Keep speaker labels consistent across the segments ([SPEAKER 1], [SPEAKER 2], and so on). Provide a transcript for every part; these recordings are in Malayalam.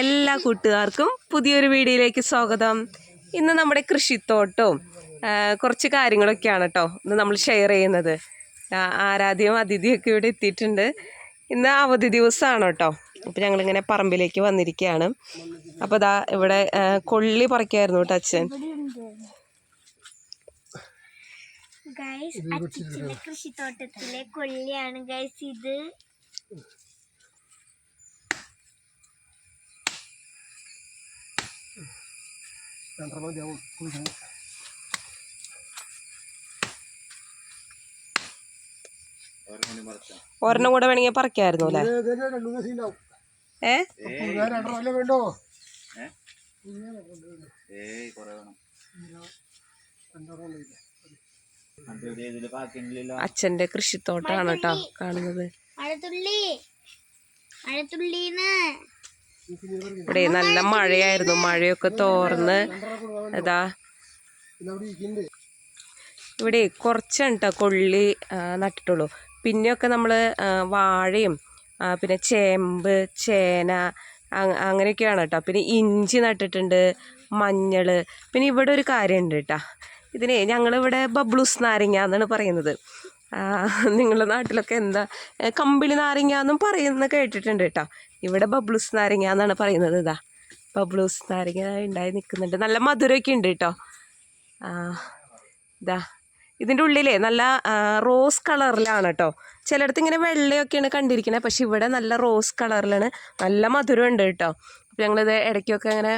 [SPEAKER 1] എല്ലാ കൂട്ടുകാർക്കും പുതിയൊരു വീഡിയോയിലേക്ക് സ്വാഗതം. ഇന്ന് നമ്മുടെ കൃഷിത്തോട്ടവും കുറച്ച് കാര്യങ്ങളൊക്കെയാണ് കേട്ടോ ഇന്ന് നമ്മൾ ഷെയർ ചെയ്യുന്നത്. ആരാധ്യവും അതിഥിയൊക്കെ ഇവിടെ എത്തിയിട്ടുണ്ട്. ഇന്ന് അവധി ദിവസമാണ് കേട്ടോ അപ്പോൾ ഞങ്ങളിങ്ങനെ പറമ്പിലേക്ക് വന്നിരിക്കുകയാണ്. അപ്പോൾ ദാ ഇവിടെ കൊള്ളി പറിക്കായിരുന്നു കേട്ടോ അച്ഛൻ.
[SPEAKER 2] കൃഷിത്തോട്ടത്തിലെ കൊള്ളിയാണ്. ഗൈസ് ഇത്
[SPEAKER 1] ഒരെണ്ണം കൂടെ വേണമെങ്കിൽ പറിക്കായിരുന്നു അല്ലേ? ഏ?
[SPEAKER 3] വേണ്ടോ?
[SPEAKER 1] അച്ഛന്റെ കൃഷിത്തോട്ടമാണ് കേട്ടോ കാണുന്നത്.
[SPEAKER 2] മഴത്തുള്ളി. മഴത്തുള്ളിന്ന്.
[SPEAKER 1] ഇവിടെ നല്ല മഴയായിരുന്നു. മഴയൊക്കെ തോർന്ന്. അതാ ഇവിടെ കുറച്ചാണ് കേട്ടോ കൊള്ളി നട്ടിട്ടുള്ളൂ. പിന്നെയൊക്കെ നമ്മൾ വാഴയും പിന്നെ ചേമ്പ് ചേന അങ്ങനെയൊക്കെയാണ് കേട്ടോ. പിന്നെ ഇഞ്ചി നട്ടിട്ടുണ്ട് മഞ്ഞൾ പിന്നെ ഇവിടെ ഒരു കാര്യമുണ്ട് കേട്ടോ. ഇതിനെ ഞങ്ങളിവിടെ ബബ്ലൂസ് നാരങ്ങ എന്നാണ് പറയുന്നത്. നിങ്ങളുടെ നാട്ടിലൊക്കെ എന്താ? കമ്പിളി നാരങ്ങ എന്നും പറയുന്നത് കേട്ടിട്ടുണ്ട് കേട്ടോ. ഇവിടെ ബബ്ലൂസ് നാരങ്ങ എന്നാണ് പറയുന്നത്. ഇതാ ബബ്ലൂസ് നാരങ്ങ ഉണ്ടായി നിൽക്കുന്നുണ്ട്. നല്ല മധുരമൊക്കെ ഉണ്ട് കേട്ടോ. ഇതാ ഇതിന്റെ ഉള്ളിലേ നല്ല റോസ് കളറിലാണ് കേട്ടോ. ചിലയിടത്ത് ഇങ്ങനെ വെള്ളയൊക്കെയാണ് കണ്ടിരിക്കുന്നത്. പക്ഷെ ഇവിടെ നല്ല റോസ് കളറിലാണ് നല്ല മധുരം ഉണ്ട് കേട്ടോ. അപ്പം ഞങ്ങളിത് ഇടയ്ക്കൊക്കെ ഇങ്ങനെ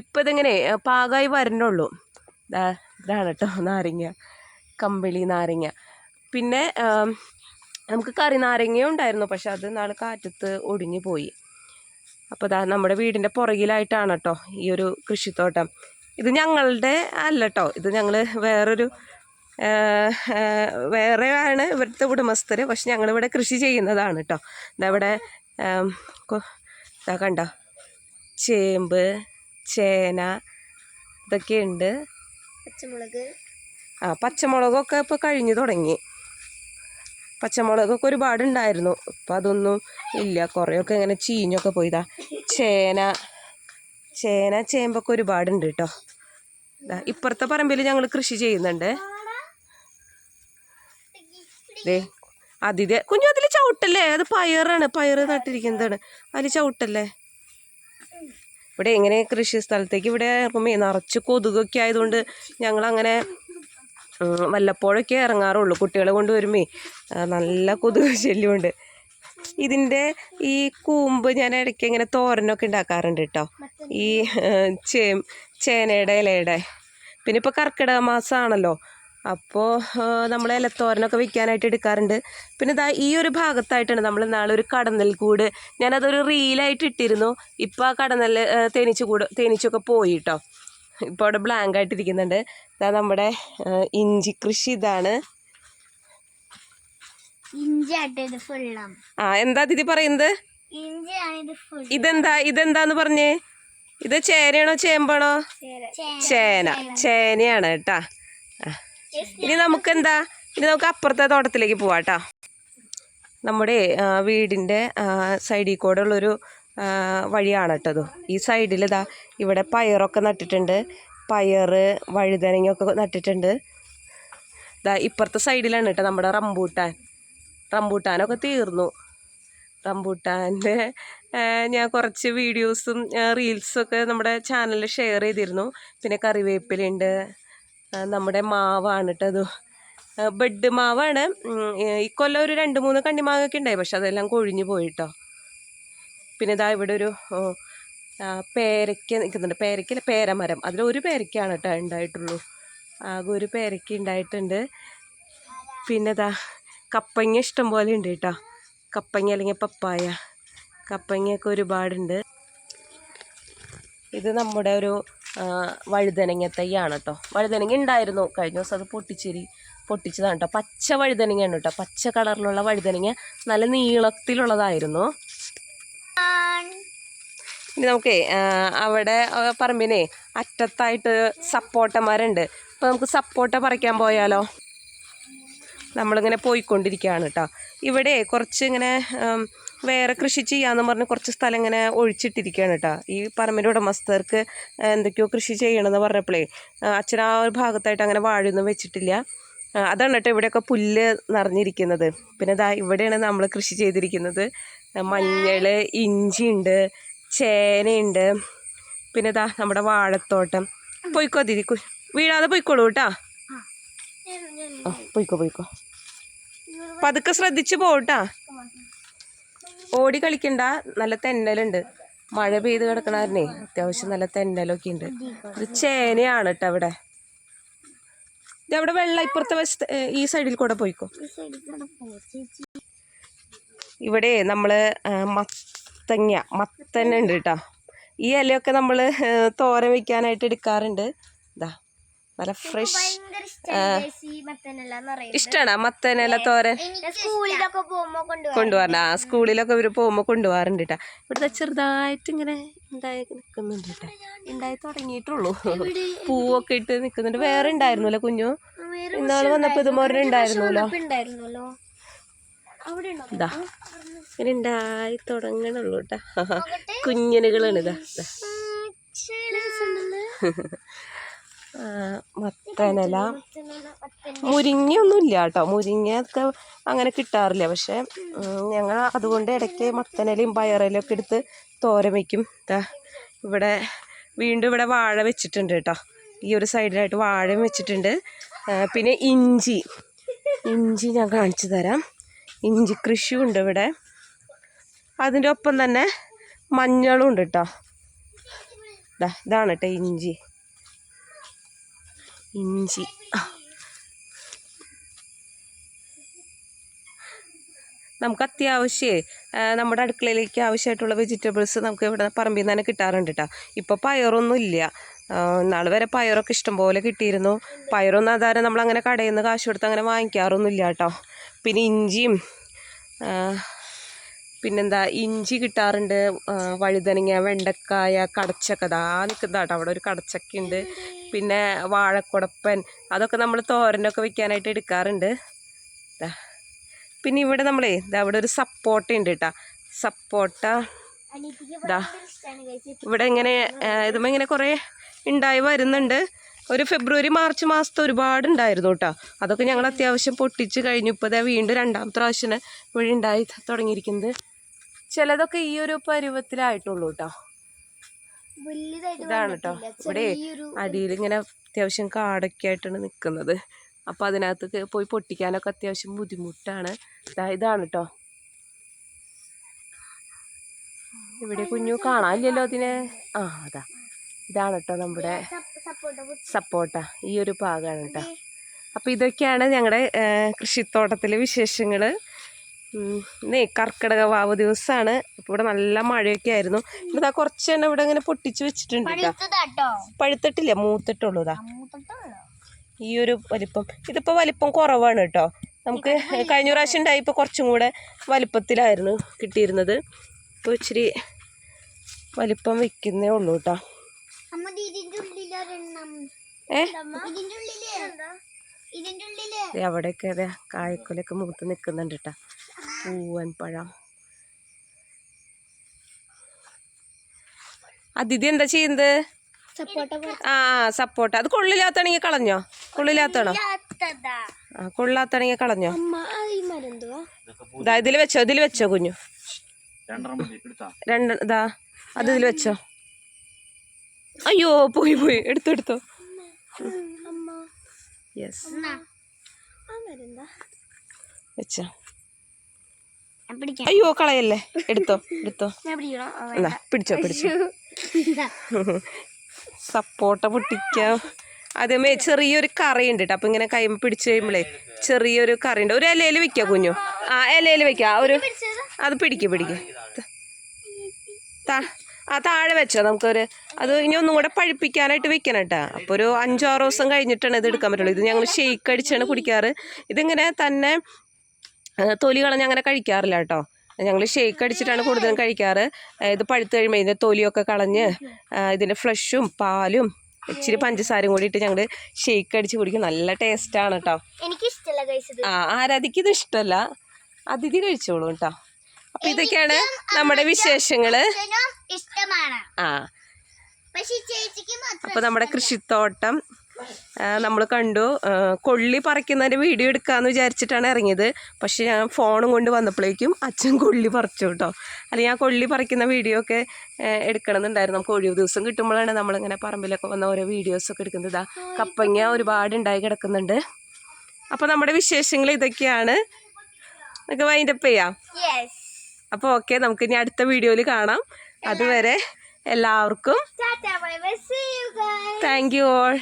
[SPEAKER 1] ഇപ്പം ഇതിങ്ങനെ പാകമായി വരണുള്ളൂ ഇതാ ഇതാണ് കേട്ടോ നാരങ്ങ കമ്പിളി നാരങ്ങ. പിന്നെ നമുക്ക് കറി നാരങ്ങയും ഉണ്ടായിരുന്നു പക്ഷെ അത് നാളെ കാറ്റത്ത് ഒടിഞ്ഞു പോയി. അപ്പോൾ ദാ നമ്മുടെ വീടിന്റെ പുറകിലായിട്ടാണ് കേട്ടോ ഈ ഒരു കൃഷിത്തോട്ടം. ഇത് ഞങ്ങളുടെ അല്ല കേട്ടോ ഇത് ഞങ്ങൾ വേറൊരു വേറെയാണ് ഇവിടുത്തെ ഉടമസ്ഥർ പക്ഷെ ഞങ്ങളിവിടെ കൃഷി ചെയ്യുന്നതാണ് കേട്ടോ. ഇതാ ഇവിടെ ഇതാ കണ്ടോ ചേമ്പ് ചേന ഇതൊക്കെയുണ്ട്.
[SPEAKER 2] പച്ചമുളക്.
[SPEAKER 1] ആ പച്ചമുളകൊക്കെ ഇപ്പോൾ കഴിഞ്ഞു തുടങ്ങി. പച്ചമുളകൊക്കെ ഒരുപാട് ഉണ്ടായിരുന്നു ഇപ്പം അതൊന്നും ഇല്ല. കുറേയൊക്കെ ഇങ്ങനെ ചീഞ്ഞൊക്കെ പോയതാ. ചേന ചേന ചേമ്പൊക്കെ ഒരുപാടുണ്ട് കേട്ടോ ഇപ്പുറത്തെ പറമ്പിൽ ഞങ്ങൾ കൃഷി ചെയ്യുന്നുണ്ട്. ദേ അതിഥ കുഞ്ഞു അതിൽ ചവിട്ടല്ലേ? അത് പയറാണ്. പയറ് നട്ടിരിക്കുന്നതാണ്. അതിൽ ചവിട്ടല്ലേ? ഇവിടെ എങ്ങനെ കൃഷി സ്ഥലത്തേക്ക് ഇവിടെ ഇറങ്ങുമ്പോ നിറച്ച് കൊതുകൊക്കെ ആയതുകൊണ്ട് ഞങ്ങളങ്ങനെ വല്ലപ്പോഴൊക്കെ ഇറങ്ങാറുള്ളൂ. കുട്ടികളെ കൊണ്ടുവരുമേ നല്ല കൊതുക് ശല്യമുണ്ട്. ഇതിന്റെ ഈ കൂമ്പ് ഞാൻ ഇടയ്ക്ക് ഇങ്ങനെ തോരനൊക്കെ ഉണ്ടാക്കാറുണ്ട് കേട്ടോ ഈ ചേ ചേനയുടെ ഇലയുടെ. പിന്നെ ഇപ്പോൾ കർക്കിടക മാസമാണല്ലോ അപ്പോൾ നമ്മൾ ഇലത്തോരനൊക്കെ വെക്കാനായിട്ട് എടുക്കാറുണ്ട്. പിന്നെ ഇതാ ഈ ഒരു ഭാഗത്തായിട്ടാണ് നമ്മൾ നാളെ ഒരു കടന്നൽ കൂട്. ഞാനതൊരു റീലായിട്ട് ഇട്ടിരുന്നു. ഇപ്പോൾ ആ കടന്നൽ തേനീച്ച കൂട് തേനീച്ചൊക്കെ പോയി കേട്ടോ ഇപ്പോൾ അവിടെ ബ്ലാങ്ക് ആയിട്ടിരിക്കുന്നുണ്ട്. ഇതാ നമ്മുടെ ഇഞ്ചി കൃഷി ഇതാണ്. ആ എന്താ ദിദി പറയുന്നത്? ഇതെന്താ ഇതെന്താന്ന് പറഞ്ഞേ? ഇത് ചേനയാണോ ചേമ്പാണോ? ചേന. ചേനയാണ് കേട്ടാ. ഇനി നമുക്ക് എന്താ ഇനി നമുക്ക് അപ്പുറത്തെ തോട്ടത്തിലേക്ക് പോവാട്ടോ. കേട്ടോ നമ്മുടെ വീടിന്റെ സൈഡിൽ കൂടെ ഉള്ളൊരു വഴിയാണ് കേട്ടത് ഈ സൈഡിൽ ഇതാ ഇവിടെ പയറൊക്കെ നട്ടിട്ടുണ്ട്. പയർ വഴുതനങ്ങയൊക്കെ നട്ടിട്ടുണ്ട്. ഇതാ ഇപ്പുറത്തെ സൈഡിലാണ് കേട്ടോ നമ്മുടെ റംബൂട്ടാൻ. റംബൂട്ടാനൊക്കെ തീർന്നു. റംബൂട്ടാന്റെ ഞാൻ കുറച്ച് വീഡിയോസും റീൽസും ഒക്കെ നമ്മുടെ ചാനലിൽ ഷെയർ ചെയ്തിരുന്നു. പിന്നെ കറിവേപ്പിലുണ്ട് നമ്മുടെ മാവാണ് കേട്ടത് ബെഡ് മാവാണ്. ഇക്കൊല്ലം ഒരു രണ്ട് മൂന്ന് കണ്ണിമാങ്ങൊക്കെ ഉണ്ടായി. പക്ഷെ അതെല്ലാം കൊഴിഞ്ഞു പോയിട്ടോ. പിന്നെ ഇതാ ഇവിടെ ഒരു പേരയ്ക്ക നിൽക്കുന്നുണ്ട്. പേരയ്ക്കല്ല പേരമരം. അതിലൊരു പേരയ്ക്കാണ് കേട്ടോ ഉണ്ടായിട്ടുള്ളൂ. ആകെ ഒരു പേരയ്ക്ക ഉണ്ടായിട്ടുണ്ട്. പിന്നെ ഇതാ കപ്പങ്ങ ഇഷ്ടം പോലെ ഉണ്ട് കേട്ടോ. കപ്പങ്ങ അല്ലെങ്കിൽ പപ്പായ. കപ്പങ്ങയൊക്കെ ഒരുപാടുണ്ട്. ഇത് നമ്മുടെ ഒരു വഴുതനങ്ങ തൈയാണ് കേട്ടോ. വഴുതനങ്ങ ഉണ്ടായിരുന്നു. കഴിഞ്ഞ ദിവസം അത് പൊട്ടിച്ചിരി പൊട്ടിച്ചതാണ് കേട്ടോ. പച്ച വഴുതനങ്ങയാണ് കേട്ടോ. പച്ച കളറിലുള്ള വഴുതനങ്ങ നല്ല നീളത്തിലുള്ളതായിരുന്നു. ഇനി നമുക്കേ അവിടെ പറമ്പിനെ അറ്റത്തായിട്ട് സപ്പോട്ടന്മാരുണ്ട്. അപ്പോൾ നമുക്ക് സപ്പോട്ട പറിക്കാൻ പോയാലോ? നമ്മളിങ്ങനെ പോയിക്കൊണ്ടിരിക്കുകയാണ് കേട്ടോ ഇവിടെ കുറച്ച് ഇങ്ങനെ വേറെ കൃഷി ചെയ്യാമെന്ന് പറഞ്ഞ് കുറച്ച് സ്ഥലം ഇങ്ങനെ ഒഴിച്ചിട്ടിരിക്കുകയാണ് കേട്ടോ ഈ പറമ്പിന്റെ ഉടമസ്ഥർക്ക് എന്തൊക്കെയോ കൃഷി ചെയ്യണമെന്ന് പറഞ്ഞപ്പോഴേ അച്ഛൻ ആ ഒരു ഭാഗത്തായിട്ട് അങ്ങനെ വാഴയൊന്നും വെച്ചിട്ടില്ല. അതാണ് കേട്ടോ ഇവിടെയൊക്കെ പുല്ല് നിറഞ്ഞിരിക്കുന്നത്. പിന്നെ ഇതാ ഇവിടെയാണ് നമ്മൾ കൃഷി ചെയ്തിരിക്കുന്നത്. മഞ്ഞൾ ഇഞ്ചിയുണ്ട് ചേനയുണ്ട്. പിന്നെ ഇതാ നമ്മുടെ വാഴത്തോട്ടം. പോയിക്കോ ദീദി വീഴാതെ പോയിക്കോളൂ കേട്ടാ. പൊയ്ക്കോ പോയിക്കോ. പതുക്കെ ശ്രദ്ധിച്ച് പോട്ടാ ഓടി കളിക്കണ്ട നല്ല തെന്നലുണ്ട്. മഴ പെയ്ത് കിടക്കണാരനെ അത്യാവശ്യം നല്ല തെന്നലൊക്കെ ഉണ്ട്. ഇത് ചേനയാണ് കേട്ടോ അവിടെ ഇത് അവിടെ വെള്ളം ഇപ്പുറത്തെ വശത്ത് ഈ സൈഡിൽ കൂടെ പോയിക്കോ. ഇവിടെ നമ്മൾ മത്തങ്ങ മത്തൻ ഉണ്ട് കേട്ടോ ഈ ഇലയൊക്കെ നമ്മൾ തോരൻ വെക്കാനായിട്ട് എടുക്കാറുണ്ട്. ഇതാ നല്ല ഫ്രഷ്
[SPEAKER 2] ഇഷ്ടമാണ്
[SPEAKER 1] ഇല തോരൻ? കൊണ്ടുപോകാറുണ്ട്. ആ സ്കൂളിലൊക്കെ ഇവർ പോകുമ്പോൾ കൊണ്ടുപോകാറുണ്ട് കേട്ടോ ഇവിടുത്തെ ചെറുതായിട്ട് ഇങ്ങനെ ഉണ്ടായി നിൽക്കുന്നുണ്ട് കേട്ടോ ഉണ്ടായി തുടങ്ങിയിട്ടുള്ളൂ. പൂവൊക്കെ ഇട്ട് നിൽക്കുന്നുണ്ട് വേറെ ഉണ്ടായിരുന്നല്ലോ കുഞ്ഞു? ഇന്നാൾ വന്നപ്പോൾ ഇതുപോലെ ഉണ്ടായിരുന്നല്ലോ. ഇതാ ഇങ്ങനെ ഉണ്ടായി തുടങ്ങണുള്ളൂ കേട്ടോ കുഞ്ഞനുകളാണ് ഇതാ മത്തനല. മുരിങ്ങയൊന്നുമില്ല കേട്ടോ മുരിങ്ങയൊക്കെ അങ്ങനെ കിട്ടാറില്ല. പക്ഷെ ഞങ്ങൾ അതുകൊണ്ട് ഇടയ്ക്ക് മത്തനലയും പയറലും ഒക്കെ എടുത്ത് തോരൻ വയ്ക്കും ഇവിടെ വീണ്ടും ഇവിടെ വാഴ വെച്ചിട്ടുണ്ട് കേട്ടോ ഈ ഒരു സൈഡിലായിട്ട് വാഴയും വെച്ചിട്ടുണ്ട്. പിന്നെ ഇഞ്ചി. ഇഞ്ചി ഞാൻ കാണിച്ചു തരാം. ഇഞ്ചി കൃഷിയും ഉണ്ട് ഇവിടെ. അതിന്റെ ഒപ്പം തന്നെ മഞ്ഞളും ഉണ്ട് കേട്ടോ ഇതാണ് കേട്ടോ ഇഞ്ചി. ഇഞ്ചി. നമുക്ക് അത്യാവശ്യമേ നമ്മുടെ അടുക്കളയിലേക്ക് ആവശ്യമായിട്ടുള്ള വെജിറ്റബിൾസ് നമുക്ക് ഇവിടെ പറമ്പിൽ നിന്ന് തന്നെ കിട്ടാറുണ്ട് കേട്ടോ ഇപ്പോൾ പയറൊന്നും ഇല്ല. നാളെ വരെ പയറൊക്കെ ഇഷ്ടംപോലെ കിട്ടിയിരുന്നു. പയറൊന്നും അതാരം നമ്മളങ്ങനെ കടയിൽ നിന്ന് കാശ് കൊടുത്ത് അങ്ങനെ വാങ്ങിക്കാറൊന്നും ഇല്ല കേട്ടോ പിന്നെ ഇഞ്ചിയും പിന്നെന്താ ഇഞ്ചി കിട്ടാറുണ്ട് വഴുതനങ്ങ വെണ്ടക്കായ കടച്ചക്ക ദാ നിൽക്കുന്നതാട്ടോ അവിടെ ഒരു കടച്ചക്കയുണ്ട്. പിന്നെ വാഴക്കുടപ്പൻ അതൊക്കെ നമ്മൾ തോരനൊക്കെ വെക്കാനായിട്ട് എടുക്കാറുണ്ട്. ദാ. പിന്നെ ഇവിടെ നമ്മളേ ദാ ഇവിടെ ഒരു സപ്പോട്ട ഉണ്ട് കേട്ടോ. സപ്പോട്ട ദാ. ഇവിടെ ഇങ്ങനെ ഇതുമ്പോൾ ഇങ്ങനെ കുറേ ഉണ്ടായി വരുന്നുണ്ട്. ഒരു ഫെബ്രുവരി മാർച്ച് മാസത്തെ ഒരുപാട് ഉണ്ടായിരുന്നു കേട്ടോ അതൊക്കെ ഞങ്ങൾ അത്യാവശ്യം പൊട്ടിച്ച് കഴിഞ്ഞു. ഇപ്പോൾ ദേ വീണ്ടും രണ്ടാമത്തെ പ്രാവശ്യം വഴി ഉണ്ടായി തുടങ്ങിയിരിക്കുന്നത്. ചിലതൊക്കെ ഈ ഒരു പരുവത്തിലായിട്ടുള്ളൂ കേട്ടോ ഇതാണ് കേട്ടോ ഇവിടെ അടിയിൽ ഇങ്ങനെ അത്യാവശ്യം കാടൊക്കെ ആയിട്ടാണ് നിൽക്കുന്നത്. അപ്പോൾ അതിനകത്ത് പോയി പൊട്ടിക്കാനൊക്കെ അത്യാവശ്യം ബുദ്ധിമുട്ടാണ്. ഇതാണ് കേട്ടോ ഇവിടെ കുഞ്ഞു കാണാനില്ലല്ലോ അതിനെ. ആ അതാ. ഇതാണ് കേട്ടോ നമ്മുടെ
[SPEAKER 2] സപ്പോർട്ട
[SPEAKER 1] സപ്പോട്ട. ഈ ഒരു ഭാഗമാണ് കേട്ടോ അപ്പോൾ ഇതൊക്കെയാണ് ഞങ്ങളുടെ കൃഷിത്തോട്ടത്തിലെ വിശേഷങ്ങൾ ഇന്നേ കർക്കിടക വാവ് ദിവസമാണ് അപ്പോൾ ഇവിടെ നല്ല മഴയൊക്കെ ആയിരുന്നു. ഇവിടെ കുറച്ച് തന്നെ ഇവിടെ ഇങ്ങനെ പൊട്ടിച്ച് വെച്ചിട്ടുണ്ട് കേട്ടോ പഴുത്തിട്ടില്ല മൂത്തിട്ടുള്ളൂ ഇതാ ഈ ഒരു വലിപ്പം. ഇതിപ്പോൾ വലിപ്പം കുറവാണ് കേട്ടോ നമുക്ക് കഴിഞ്ഞ പ്രാവശ്യം ഉണ്ടായപ്പോൾ കുറച്ചും കൂടെ വലിപ്പത്തിലായിരുന്നു കിട്ടിയിരുന്നത്. ഇപ്പോൾ ഇച്ചിരി വലിപ്പം വെക്കുന്നേ ഉള്ളൂ കേട്ടോ ഏ?
[SPEAKER 2] ഇതിന്റെ ഉള്ളിൽ. ഇതിന്റെ ഉള്ളിൽ.
[SPEAKER 1] ദേ അവിടെയൊക്കെ അതെ കായ്ക്കൊലൊക്കെ മൂത്ത് നിൽക്കുന്നുണ്ട് കേട്ടാ പൂവൻ പഴം. അതിഥി എന്താ ചെയ്യുന്നത്?
[SPEAKER 2] സപ്പോർട്ട
[SPEAKER 1] ആ സപ്പോർട്ട് അത് കൊള്ളില്ലാത്താണെങ്കിൽ കളഞ്ഞോ? കൊള്ളില്ലാത്താണോ ആ കൊള്ളാത്താണെങ്കിൽ കളഞ്ഞോ? ഇതാ ഇതിൽ വെച്ചോ ഇതിൽ വെച്ചോ കുഞ്ഞു. രണ്ട് ഇതാ അത് ഇതിൽ വെച്ചോ. അയ്യോ പോയി പോയി. എടുത്തു എടുത്തോ. യെസ് വെച്ചോ. അയ്യോ കളയല്ലേ? എടുത്തോ എടുത്തോ. എന്നാ പിടിച്ചോ പിടിച്ചോ. സപ്പോട്ട പൊട്ടിക്കാം. അതേമേ ചെറിയൊരു കറി ഉണ്ട് കേട്ടോ അപ്പൊ ഇങ്ങനെ കൈ പിടിച്ചു കഴിയുമ്പളേ ചെറിയൊരു കറി ഉണ്ട് ഒരു ഇലയിൽ വെക്കാം കുഞ്ഞു? ആ ഇലയിൽ വെക്കാം. ഒരു അത് പിടിക്കും പിടിക്കും. താ ആ താഴെ വെച്ചോ. നമുക്കൊരു അത് ഇനി ഒന്നും കൂടെ പഴുപ്പിക്കാനായിട്ട് വെക്കണം കേട്ടോ. അപ്പോൾ ഒരു അഞ്ചാറ് ദിവസം കഴിഞ്ഞിട്ടാണ് ഇത് എടുക്കാൻ പറ്റുള്ളൂ. ഇത് ഞങ്ങൾ ഷെയ്ക്ക് അടിച്ചാണ് കുടിക്കാറ്. ഇതിങ്ങനെ തന്നെ തൊലി കളഞ്ഞ് അങ്ങനെ കഴിക്കാറില്ല കേട്ടോ. ഞങ്ങൾ ഷേക്ക് അടിച്ചിട്ടാണ് കൂടുതലും കഴിക്കാറ്. ഇത് പഴുത്ത് കഴിയുമ്പോൾ ഇതിന്റെ തൊലിയൊക്കെ കളഞ്ഞ് ഇതിന്റെ ഫ്ലഷും പാലും ഇച്ചിരി പഞ്ചസാരയും കൂടി ഇട്ട് ഞങ്ങൾ ഷേക്ക് അടിച്ച് കുടിക്കും. നല്ല ടേസ്റ്റാണ് കേട്ടോ. ആ ആരാധിക്ക് ഇത് ഇഷ്ടമല്ല അതിഥി കഴിച്ചോളൂ കേട്ടോ. അപ്പൊ ഇതൊക്കെയാണ് നമ്മുടെ
[SPEAKER 2] വിശേഷങ്ങൾ.
[SPEAKER 1] ആ. അപ്പൊ നമ്മുടെ കൃഷിത്തോട്ടം നമ്മൾ കണ്ടു. കൊള്ളി പറിക്കുന്നതിന്റെ വീഡിയോ എടുക്കാമെന്ന് വിചാരിച്ചിട്ടാണ് ഇറങ്ങിയത്. പക്ഷെ ഞാൻ ഫോണും കൊണ്ട് വന്നപ്പോഴേക്കും അച്ഛൻ കൊള്ളി പറിച്ചു കേട്ടോ. അല്ലെങ്കിൽ ആ കൊള്ളി പറിക്കുന്ന വീഡിയോ ഒക്കെ എടുക്കണമെന്നുണ്ടായിരുന്നു. നമുക്ക് ഒഴിവ് ദിവസം കിട്ടുമ്പോഴാണ് നമ്മളിങ്ങനെ പറമ്പിലൊക്കെ വന്ന ഓരോ വീഡിയോസൊക്കെ എടുക്കുന്നത്. ഇതാ കപ്പങ്ങ ഒരുപാട് ഉണ്ടായി കിടക്കുന്നുണ്ട്. അപ്പോൾ നമ്മുടെ വിശേഷങ്ങൾ ഇതൊക്കെയാണ്. നമുക്ക് വൈൻഡപ്പ് ചെയ്യാം. അപ്പോൾ ഓക്കെ നമുക്ക് ഇനി അടുത്ത വീഡിയോയിൽ കാണാം. അതുവരെ എല്ലാവർക്കും താങ്ക് യു ഓൾ